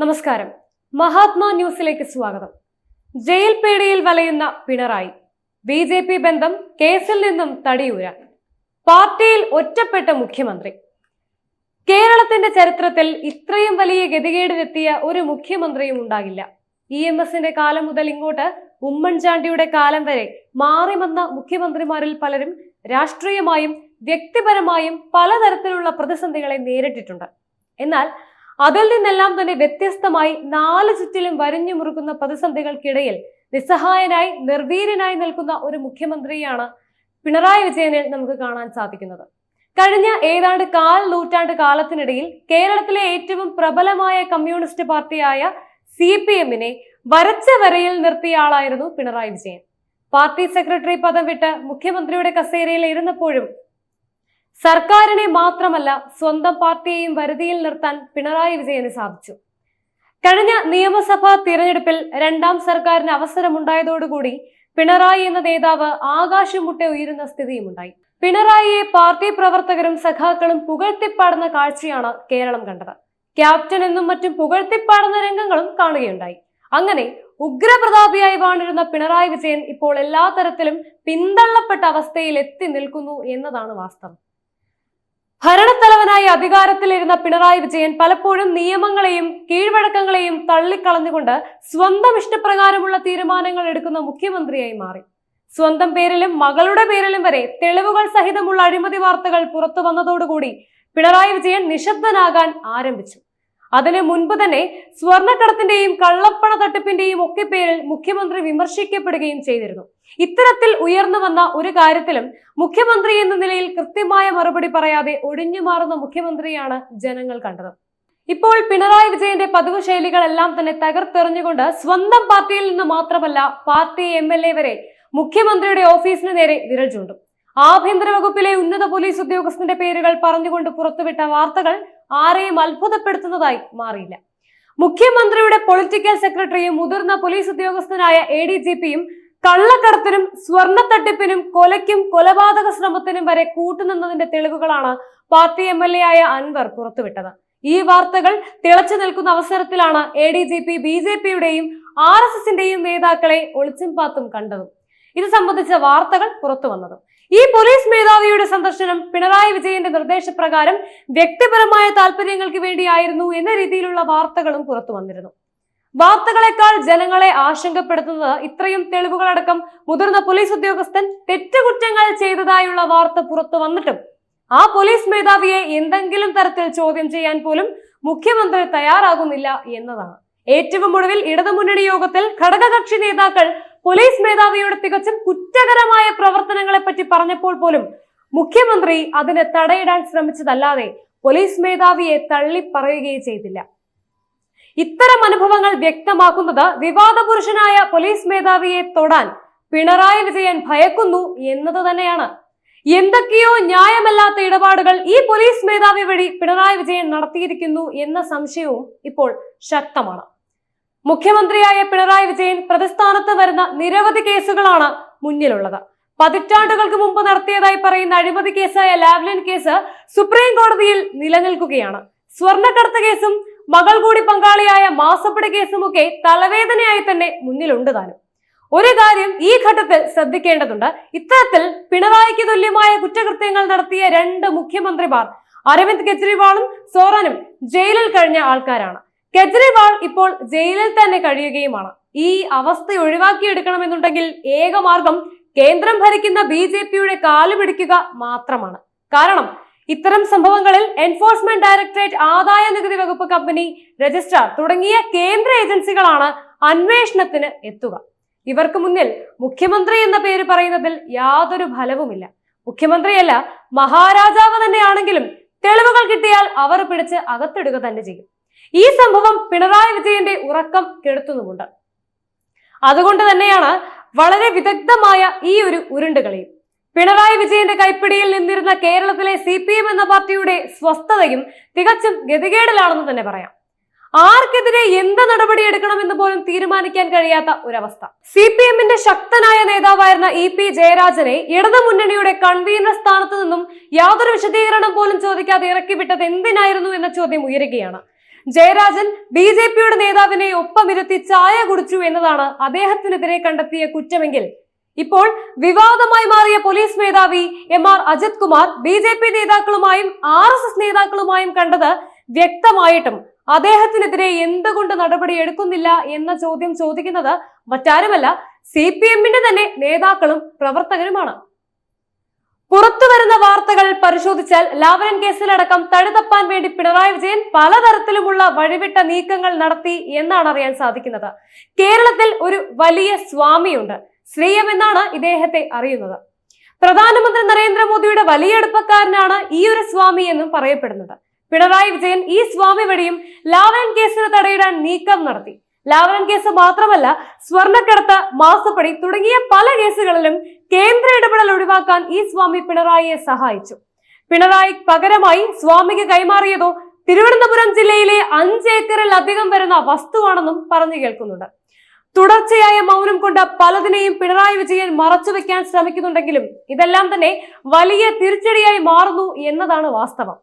നമസ്കാരം. മഹാത്മാ ന്യൂസിലേക്ക് സ്വാഗതം. ജയിൽ പേടിയിൽ വലയുന്ന പിണറായി. ബി ജെ പി ബന്ധം കേസിൽ നിന്നും തടിയൂരാൻ പാർട്ടിയിൽ ഒറ്റപ്പെട്ട മുഖ്യമന്ത്രി. കേരളത്തിന്റെ ചരിത്രത്തിൽ ഇത്രയും വലിയ ഗതികേടിലെത്തിയ ഒരു മുഖ്യമന്ത്രിയും ഉണ്ടാകില്ല. ഇ എം എസിന്റെ കാലം മുതൽ ഇങ്ങോട്ട് ഉമ്മൻചാണ്ടിയുടെ കാലം വരെ മാറി വന്ന മുഖ്യമന്ത്രിമാരിൽ പലരും രാഷ്ട്രീയമായും വ്യക്തിപരമായും പലതരത്തിലുള്ള പ്രതിസന്ധികളെ നേരിട്ടിട്ടുണ്ട്. എന്നാൽ അതിൽ നിന്നെല്ലാം തന്നെ വ്യത്യസ്തമായി നാല് ചുറ്റിലും വരഞ്ഞു മുറുക്കുന്ന പ്രതിസന്ധികൾക്കിടയിൽ നിസ്സഹായനായി നിർവീര്യനായി നിൽക്കുന്ന ഒരു മുഖ്യമന്ത്രിയാണ് പിണറായി വിജയനിൽ നമുക്ക് കാണാൻ സാധിക്കുന്നത്. കഴിഞ്ഞ ഏതാണ്ട് കാൽ നൂറ്റാണ്ട് കാലത്തിനിടയിൽ കേരളത്തിലെ ഏറ്റവും പ്രബലമായ കമ്മ്യൂണിസ്റ്റ് പാർട്ടിയായ സി പി എമ്മിനെ വരച്ച വരയിൽ നിർത്തിയ ആളായിരുന്നു പിണറായി വിജയൻ. പാർട്ടി സെക്രട്ടറി പദം വിട്ട് മുഖ്യമന്ത്രിയുടെ കസേരയിൽ ഇരുന്നപ്പോഴും സർക്കാരിനെ മാത്രമല്ല സ്വന്തം പാർട്ടിയെയും വരുതിയിൽ നിർത്താൻ പിണറായി വിജയന് സാധിച്ചു. കഴിഞ്ഞ നിയമസഭാ തിരഞ്ഞെടുപ്പിൽ രണ്ടാം സർക്കാരിന് അവസരമുണ്ടായതോടുകൂടി പിണറായി എന്ന നേതാവ് ആകാശം മുട്ടെ ഉയരുന്ന സ്ഥിതിയുമുണ്ടായി. പിണറായിയെ പാർട്ടി പ്രവർത്തകരും സഖാക്കളും പുകഴ്ത്തിപ്പാടുന്ന കാഴ്ചയാണ് കേരളം കണ്ടത്. ക്യാപ്റ്റൻ എന്നും മറ്റും പുകഴ്ത്തിപ്പാടുന്ന രംഗങ്ങളും കാണുകയുണ്ടായി. അങ്ങനെ ഉഗ്രപ്രതാപിയായി വാണിരുന്ന പിണറായി വിജയൻ ഇപ്പോൾ എല്ലാ തരത്തിലും പിന്തള്ളപ്പെട്ട അവസ്ഥയിൽ എത്തി നിൽക്കുന്നു എന്നതാണ് വാസ്തവം. ഭരണത്തലവനായി അധികാരത്തിലിരുന്ന പിണറായി വിജയൻ പലപ്പോഴും നിയമങ്ങളെയും കീഴ്വഴക്കങ്ങളെയും തള്ളിക്കളഞ്ഞുകൊണ്ട് സ്വന്തം ഇഷ്ടപ്രകാരമുള്ള തീരുമാനങ്ങൾ എടുക്കുന്ന മുഖ്യമന്ത്രിയായി മാറി. സ്വന്തം പേരിലും മകളുടെ പേരിലും വരെ തെളിവുകൾ സഹിതമുള്ള അഴിമതി വാർത്തകൾ പുറത്തു വന്നതോടുകൂടി പിണറായി വിജയൻ നിശബ്ദനാകാൻ ആരംഭിച്ചു. അതിനു മുൻപ് തന്നെ സ്വർണക്കടത്തിന്റെയും കള്ളപ്പണ തട്ടിപ്പിന്റെയും ഒക്കെ പേരിൽ മുഖ്യമന്ത്രി വിമർശിക്കപ്പെടുകയും ചെയ്തിരുന്നു. ഇത്തരത്തിൽ ഉയർന്നു വന്ന ഒരു കാര്യത്തിലും മുഖ്യമന്ത്രി എന്ന നിലയിൽ കൃത്യമായ മറുപടി പറയാതെ ഒഴിഞ്ഞു മാറുന്ന മുഖ്യമന്ത്രിയാണ് ജനങ്ങൾ കണ്ടത്. ഇപ്പോൾ പിണറായി വിജയന്റെ പതിവ് ശൈലികളെല്ലാം തന്നെ തകർത്തെറിഞ്ഞുകൊണ്ട് സ്വന്തം പാർട്ടിയിൽ നിന്ന് മാത്രമല്ല പാർട്ടി എം വരെ മുഖ്യമന്ത്രിയുടെ ഓഫീസിന് നേരെ വിരൽ ചൂണ്ടും. ആഭ്യന്തര വകുപ്പിലെ ഉന്നത പോലീസ് ഉദ്യോഗസ്ഥന്റെ പേരുകൾ പറഞ്ഞുകൊണ്ട് പുറത്തുവിട്ട വാർത്തകൾ ആരെയും അത്ഭുതപ്പെടുത്തുന്നതായി മാറിയില്ല. മുഖ്യമന്ത്രിയുടെ പൊളിറ്റിക്കൽ സെക്രട്ടറിയും മുതിർന്ന പോലീസ് ഉദ്യോഗസ്ഥനായ എ ഡി ജി പിയും കള്ളക്കടത്തിനും സ്വർണ തട്ടിപ്പിനും കൊലയ്ക്കും കൊലപാതക ശ്രമത്തിനും വരെ കൂട്ടുനിന്നതിന്റെ തെളിവുകളാണ് പാർട്ടി എം എൽ എ ആയ അൻവർ പുറത്തുവിട്ടത്. ഈ വാർത്തകൾ തിളച്ചു നിൽക്കുന്ന അവസരത്തിലാണ് A D G P B J പിയുടെയും ആർ എസ് എസിന്റെയും നേതാക്കളെ ഒളിച്ചും പാത്തും കണ്ടതും. ഇത് സംബന്ധിച്ച വാർത്തകൾ പുറത്തു വന്നതും ഈ പോലീസ് മേധാവിയുടെ സന്ദർശനം പിണറായി വിജയന്റെ നിർദ്ദേശപ്രകാരം വ്യക്തിപരമായ താല്പര്യങ്ങൾക്ക് വേണ്ടിയായിരുന്നു എന്ന രീതിയിലുള്ള വാർത്തകളും പുറത്തു വന്നിരുന്നു. വാർത്തകളെക്കാൾ ജനങ്ങളെ ആശങ്കപ്പെടുത്തുന്നത് ഇത്രയും തെളിവുകളടക്കം മുതിർന്ന പോലീസ് ഉദ്യോഗസ്ഥൻ തെറ്റുകുറ്റങ്ങൾ ചെയ്തതായുള്ള വാർത്ത പുറത്തു വന്നിട്ടും ആ പോലീസ് മേധാവിയെ എന്തെങ്കിലും തരത്തിൽ ചോദ്യം ചെയ്യാൻ പോലും മുഖ്യമന്ത്രി തയ്യാറാകുന്നില്ല എന്നതാണ്. ഏറ്റവും ഒടുവിൽ ഇടതുമുന്നണി യോഗത്തിൽ ഘടകകക്ഷി നേതാക്കൾ പോലീസ് മേധാവിയുടെ തികച്ചും കുറ്റകരമായ പ്രവർത്തനങ്ങളെ പറ്റി പറഞ്ഞപ്പോൾ പോലും മുഖ്യമന്ത്രി അതിന് തടയിടാൻ ശ്രമിച്ചതല്ലാതെ പോലീസ് മേധാവിയെ തള്ളി പറയുകയും ചെയ്തില്ല. ഇത്തരം അനുഭവങ്ങൾ വ്യക്തമാക്കുന്നത് വിവാദ പുരുഷനായ പോലീസ് മേധാവിയെ തൊടാൻ പിണറായി വിജയൻ ഭയക്കുന്നു എന്നത് തന്നെയാണ് എന്തൊക്കെയോ ന്യായമല്ലാത്ത ഇടപാടുകൾ ഈ പോലീസ് മേധാവി വഴി പിണറായി വിജയൻ നടത്തിയിരിക്കുന്നു എന്ന സംശയവും ഇപ്പോൾ ശക്തമാണ്. മുഖ്യമന്ത്രിയായ പിണറായി വിജയൻ പ്രതിസ്ഥാനത്ത് വരുന്ന നിരവധി കേസുകളാണ് മുന്നിലുള്ളത്. പതിറ്റാണ്ടുകൾക്ക് മുമ്പ് നടത്തിയതായി പറയുന്ന അഴിമതി കേസായ ലാവ്ലിൻ കേസ് സുപ്രീം കോടതിയിൽ നിലനിൽക്കുകയാണ്. സ്വർണക്കടത്ത് കേസും മകൾ കൂടി പങ്കാളിയായ മാസപ്പടി കേസുമൊക്കെ തലവേദനയായി തന്നെ മുന്നിലുണ്ട് താനും. ഒരു കാര്യം ഈ ഘട്ടത്തിൽ ശ്രദ്ധിക്കേണ്ടതുണ്ട്. ഇത്തരത്തിൽ പിണറായിക്ക് തുല്യമായ കുറ്റകൃത്യങ്ങൾ നടത്തിയ രണ്ട് മുഖ്യമന്ത്രിമാർ അരവിന്ദ് കെജ്രിവാളും സോറനും ജയിലിൽ കഴിഞ്ഞ ആൾക്കാരാണ്. കെജ്രിവാൾ ഇപ്പോൾ ജയിലിൽ തന്നെ കഴിയുകയുമാണ്. ഈ അവസ്ഥ ഒഴിവാക്കിയെടുക്കണമെന്നുണ്ടെങ്കിൽ ഏക മാർഗം കേന്ദ്രം ഭരിക്കുന്ന ബി ജെ പിയുടെ കാലുപിടിക്കുക മാത്രമാണ്. കാരണം ഇത്തരം സംഭവങ്ങളിൽ എൻഫോഴ്സ്മെന്റ് ഡയറക്ടറേറ്റ് ആദായ നികുതി വകുപ്പ് കമ്പനി രജിസ്ട്രാർ തുടങ്ങിയ കേന്ദ്ര ഏജൻസികളാണ് അന്വേഷണത്തിന് എത്തുക. ഇവർക്ക് മുന്നിൽ മുഖ്യമന്ത്രി എന്ന പേര് പറയുന്നതിൽ യാതൊരു ഫലവുമില്ല. മുഖ്യമന്ത്രിയല്ല മഹാരാജാവ് തന്നെയാണെങ്കിലും തെളിവുകൾ കിട്ടിയാൽ അവർ പിടിച്ച് അകത്തിടുക തന്നെ ചെയ്യും. ഈ സംഭവം പിണറായി വിജയന്റെ ഉറക്കം കെടുത്തുന്നുമുണ്ട്. അതുകൊണ്ട് തന്നെയാണ് വളരെ വിദഗ്ധമായ ഈ ഒരു ഉരുണ്ടുകളിയും. പിണറായി വിജയന്റെ കൈപ്പിടിയിൽ നിന്നിരുന്ന കേരളത്തിലെ സി എന്ന പാർട്ടിയുടെ സ്വസ്ഥതയും തികച്ചും ഗതികേടിലാണെന്ന് തന്നെ പറയാം. ആർക്കെതിരെ എന്ത് നടപടി എടുക്കണമെന്ന് പോലും തീരുമാനിക്കാൻ കഴിയാത്ത ഒരവസ്ഥ. സി പി എമ്മിന്റെ ശക്തനായ നേതാവായിരുന്ന ഇ പി ജയരാജനെ ഇടതു മുന്നണിയുടെ കൺവീനർ സ്ഥാനത്ത് നിന്നും യാതൊരു വിശദീകരണം പോലും ചോദിക്കാതെ ഇറക്കിവിട്ടത് എന്തിനായിരുന്നു എന്ന ചോദ്യം ഉയരുകയാണ്. ജയരാജൻ ബി ജെ പിയുടെ നേതാവിനെ ഒപ്പമിരുത്തി ചായ കുടിച്ചു എന്നതാണ് അദ്ദേഹത്തിനെതിരെ കണ്ടെത്തിയ കുറ്റമെങ്കിൽ. ഇപ്പോൾ വിവാദമായി മാറിയ പോലീസ് മേധാവി M R Ajith Kumar B J P നേതാക്കളുമായും ആർ എസ് എസ് നേതാക്കളുമായും കണ്ടത് വ്യക്തമായിട്ടും അദ്ദേഹത്തിനെതിരെ എന്തുകൊണ്ട് നടപടി എടുക്കുന്നില്ല എന്ന ചോദ്യം ചോദിക്കുന്നത് മറ്റാരുമല്ല സി പി എമ്മിന്റെ തന്നെ നേതാക്കളും പ്രവർത്തകരുമാണ്. പുറത്തു വരുന്ന വാർത്തകൾ പരിശോധിച്ചാൽ ലാവരൻ കേസിലടക്കം തഴുതപ്പാൻ വേണ്ടി പിണറായി വിജയൻ പലതരത്തിലുമുള്ള വഴിവിട്ട നീക്കങ്ങൾ നടത്തി എന്നാണ് അറിയാൻ സാധിക്കുന്നത്. കേരളത്തിൽ ഒരു വലിയ സ്വാമിയുണ്ട്. ശ്രീയം എന്നാണ് ഇദ്ദേഹത്തെ അറിയുന്നത്. പ്രധാനമന്ത്രി നരേന്ദ്രമോദിയുടെ വലിയ അടുപ്പക്കാരനാണ് ഈ ഒരു സ്വാമി എന്നും പറയപ്പെടുന്നത്. പിണറായി വിജയൻ ഈ സ്വാമി വഴിയും ലാവൻ കേസിന് തടയിടാൻ നീക്കം നടത്തി. ലാവൻ കേസ് മാത്രമല്ല സ്വർണക്കടത്ത് മാസപ്പടി തുടങ്ങിയ പല കേസുകളിലും കേന്ദ്ര ഇടപെടൽ ഒഴിവാക്കാൻ ഈ സ്വാമി പിണറായിയെ സഹായിച്ചു. പിണറായി പകരമായി സ്വാമിക്ക് കൈമാറിയതോ തിരുവനന്തപുരം ജില്ലയിലെ അഞ്ച് ഏക്കറിൽ അധികം വരുന്ന വസ്തുവാണെന്നും പറഞ്ഞു കേൾക്കുന്നുണ്ട്. തുടർച്ചയായ മൗനം കൊണ്ട് പലതിനെയും പിണറായി വിജയൻ മറച്ചുവെക്കാൻ ശ്രമിക്കുന്നുണ്ടെങ്കിലും ഇതെല്ലാം തന്നെ വലിയ തിരിച്ചടിയായി മാറുന്നു എന്നതാണ് വാസ്തവം.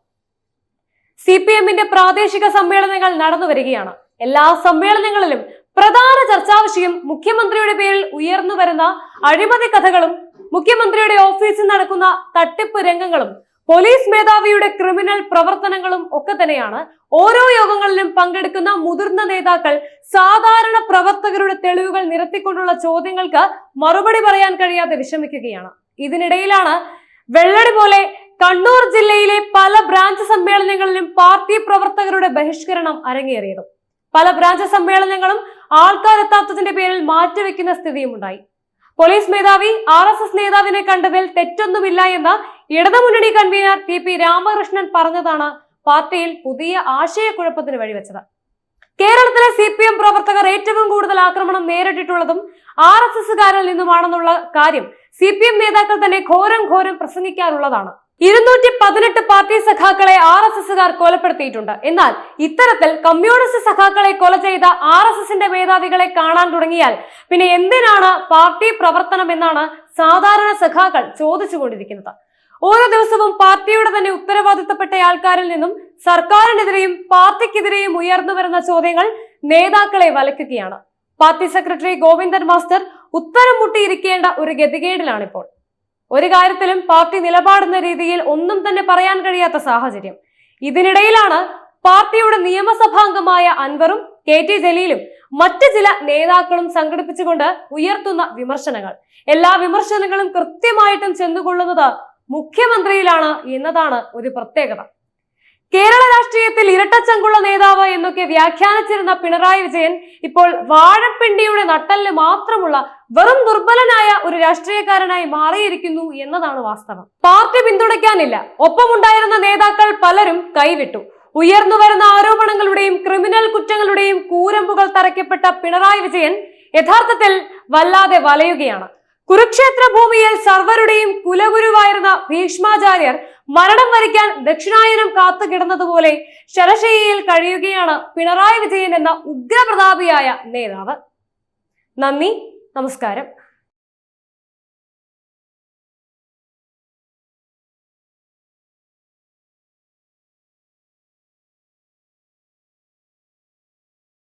സി പി എമ്മിന്റെ പ്രാദേശിക സമ്മേളനങ്ങൾ നടന്നു വരികയാണ്. എല്ലാ സമ്മേളനങ്ങളിലും പ്രധാന ചർച്ചാ വിഷയം മുഖ്യമന്ത്രിയുടെ പേരിൽ ഉയർന്നു വരുന്ന അഴിമതി കഥകളും മുഖ്യമന്ത്രിയുടെ ഓഫീസിൽ നടക്കുന്ന തട്ടിപ്പ് രംഗങ്ങളും പോലീസ് മേധാവിയുടെ ക്രിമിനൽ പ്രവർത്തനങ്ങളും ഒക്കെ തന്നെയാണ് ഓരോ യോഗങ്ങളിലും പങ്കെടുക്കുന്ന മുതിർന്ന നേതാക്കൾ സാധാരണ പ്രവർത്തകരുടെ തെളിവുകൾ നിരത്തിക്കൊണ്ടുള്ള ചോദ്യങ്ങൾക്ക് മറുപടി പറയാൻ കഴിയാതെ വിഷമിക്കുകയാണ്. ഇതിനിടയിലാണ് വെള്ളടി പോലെ കണ്ണൂർ ജില്ലയിലെ പല ബ്രാഞ്ച് സമ്മേളനങ്ങളിലും പാർട്ടി പ്രവർത്തകരുടെ ബഹിഷ്കരണം അരങ്ങേറിയത്. പല ബ്രാഞ്ച് സമ്മേളനങ്ങളും ആൾക്കാരെത്താത്തതിന്റെ പേരിൽ മാറ്റിവെക്കുന്ന സ്ഥിതിയും ഉണ്ടായി പോലീസ് മേധാവി ആർ എസ് എസ് നേതാവിനെ കണ്ടതിൽ തെറ്റൊന്നുമില്ല എന്ന ഇടതുമുന്നണി കൺവീനർ ടി പി രാമകൃഷ്ണൻ പറഞ്ഞതാണ് പാർട്ടിയിൽ പുതിയ ആശയക്കുഴപ്പത്തിന് വഴിവെച്ചത്. കേരളത്തിലെ സി പി എം പ്രവർത്തകർ ഏറ്റവും കൂടുതൽ ആക്രമണം നേരിട്ടിട്ടുള്ളതും ആർ എസ് എസുകാരിൽ നിന്നുമാണെന്നുള്ള കാര്യം സി പി എം നേതാക്കൾ തന്നെ ഘോരം ഘോരം പ്രസംഗിക്കാറുള്ളതാണ്. ഇരുന്നൂറ്റി പതിനെട്ട് പാർട്ടി സഖാക്കളെ ആർ എസ് എസുകാർ കൊലപ്പെടുത്തിയിട്ടുണ്ട്. എന്നാൽ ഇത്തരത്തിൽ കമ്മ്യൂണിസ്റ്റ് സഖാക്കളെ കൊല ചെയ്ത ആർ എസ് എസിന്റെ മേധാവികളെ കാണാൻ തുടങ്ങിയാൽ പിന്നെ എന്തിനാണ് പാർട്ടി പ്രവർത്തനം എന്നാണ് സാധാരണ സഖാക്കൾ ചോദിച്ചുകൊണ്ടിരിക്കുന്നത്. ഓരോ ദിവസവും പാർട്ടിയുടെ തന്നെ ഉത്തരവാദിത്തപ്പെട്ട ആൾക്കാരിൽ നിന്നും സർക്കാരിനെതിരെയും പാർട്ടിക്കെതിരെയും ഉയർന്നു വരുന്ന ചോദ്യങ്ങൾ നേതാക്കളെ വലയ്ക്കുകയാണ്. പാർട്ടി സെക്രട്ടറി ഗോവിന്ദൻ മാസ്റ്റർ ഉത്തരം മുട്ടിയിരിക്കേണ്ട ഒരു ഗതികേടിലാണിപ്പോൾ. ഒരു കാര്യത്തിലും പാർട്ടി നിലപാടുന്ന രീതിയിൽ ഒന്നും തന്നെ പറയാൻ കഴിയാത്ത സാഹചര്യം. ഇതിനിടയിലാണ് പാർട്ടിയുടെ നിയമസഭാംഗമായ അൻവറും കെ ടി ജലീലും മറ്റ് ചില നേതാക്കളും സംഘടിപ്പിച്ചുകൊണ്ട് ഉയർത്തുന്ന വിമർശനങ്ങൾ. എല്ലാ വിമർശനങ്ങളും കൃത്യമായിട്ടും ചെന്നുകൊള്ളുന്നത് മുഖ്യമന്ത്രിയിലാണ് എന്നതാണ് ഒരു പ്രത്യേകത. കേരള രാഷ്ട്രീയത്തിൽ ഇരട്ടച്ചങ്കുള്ള നേതാവ് എന്നൊക്കെ വ്യാഖ്യാനിച്ചിരുന്ന പിണറായി വിജയൻ ഇപ്പോൾ വാഴപ്പിണ്ടിയുടെ നട്ടലിന് മാത്രമുള്ള വെറും ദുർബലനായ ഒരു രാഷ്ട്രീയക്കാരനായി മാറിയിരിക്കുന്നു എന്നതാണ് വാസ്തവം. പാർട്ടി പിന്തുണയ്ക്കാനില്ല. ഒപ്പമുണ്ടായിരുന്ന നേതാക്കൾ പലരും കൈവിട്ടു. ഉയർന്നു വരുന്ന ആരോപണങ്ങളുടെയും ക്രിമിനൽ കുറ്റങ്ങളുടെയും കൂരമ്പുകൾ തറയ്ക്കപ്പെട്ട പിണറായി വിജയൻ യഥാർത്ഥത്തിൽ വല്ലാതെ വലയുകയാണ്. കുരുക്ഷേത്ര ഭൂമിയിൽ സർവരുടെയും കുലഗുരുവായിരുന്ന ഭീഷ്മാചാര്യർ മരണം വരിക്കാൻ ദക്ഷിണായനം കാത്തു കിടന്നതുപോലെ ശരശയ്യയിൽ കഴിയുകയാണ് പിണറായി വിജയൻ എന്ന ഉഗ്രപ്രതാപിയായ നേതാവ്. നന്ദി നമസ്കാരം.